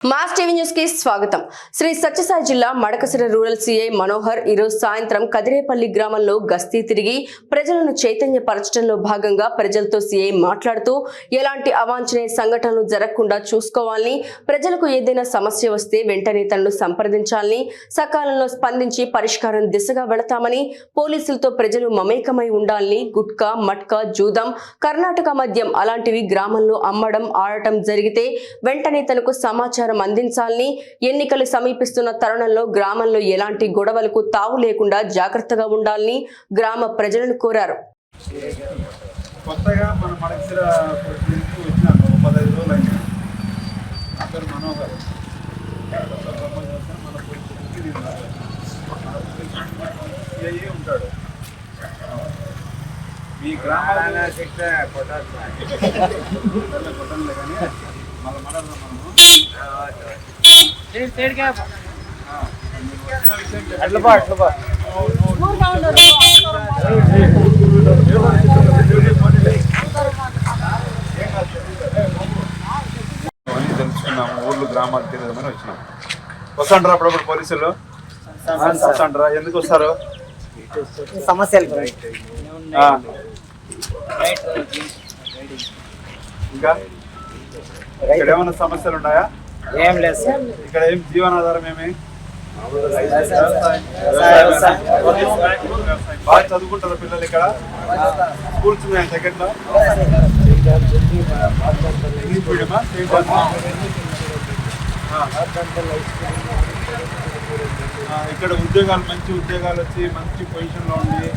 Mass TV న్యూస్కి స్వాగతం. శ్రీ సత్యసాయి జిల్లా మడకసిర రూరల్ సిఐ మనోహర్ ఈరోజు సాయంత్రం కదిరేపల్లి గ్రామంలో గస్తీ తిరిగి ప్రజలను చైతన్యపరచడంలో భాగంగా ప్రజలతో సిఐ మాట్లాడుతూ ఎలాంటి అవాంఛనీయ సంఘటనలు జరగకుండా చూసుకోవాలని ప్రజలకు ఏదైనా సమస్య వస్తే వెంటనే తనను సంప్రదించాలని సకాలంలో స్పందించి పరిష్కారం దిశగా వెళతామని పోలీసులతో ప్రజలు మమేకమై ఉండాలని గుట్కా మట్కా జూదం కర్ణాటక మద్యం అలాంటివి గ్రామంలో అమ్మడం ఆడటం జరిగితే వెంటనే తనకు సమాచారం అందించాలని ఎన్నికలు సమీపిస్తున్న తరుణంలో గ్రామంలో ఎలాంటి గొడవలకు తావు లేకుండా జాగ్రత్తగా ఉండాలని గ్రామ ప్రజలను కోరారు. కొత్తగా మన మడకసిర నుంచి వచ్చినాను ఒక పదహైదు రోజులు అయింది. నా పేరు మనోహర్. మన పోలీసులకి నేను మన పోలీసులకి CIE ఉంటాడు మీ గ్రామాలలో కొట్టంలే కానీ మళ్ళీ మనలో మనము తెలుసుకున్నాము ఊర్లు గ్రామాలు తిరగమని వచ్చినాం వస్తాంటారా అప్పుడప్పుడు పోలీసులు వస్తాంటారా ఎందుకు వస్తారు సమస్యలు ఇంకా ఇక్కడ ఏమైనా సమస్యలు ఉన్నాయా? ఏం లేదు సార్. ఇక్కడ ఏం జీవనాధారం ఏమి. బాగా చదువుకుంటారా పిల్లలు ఇక్కడ. స్కూల్స్ ఉన్నాయా ఇంగ్లీష్ మీడియమా? ఆ. ఆ, ఇక్కడ ఉద్యోగాలు మంచి ఉద్యోగాలు వచ్చి మంచి పొజిషన్లో ఉండి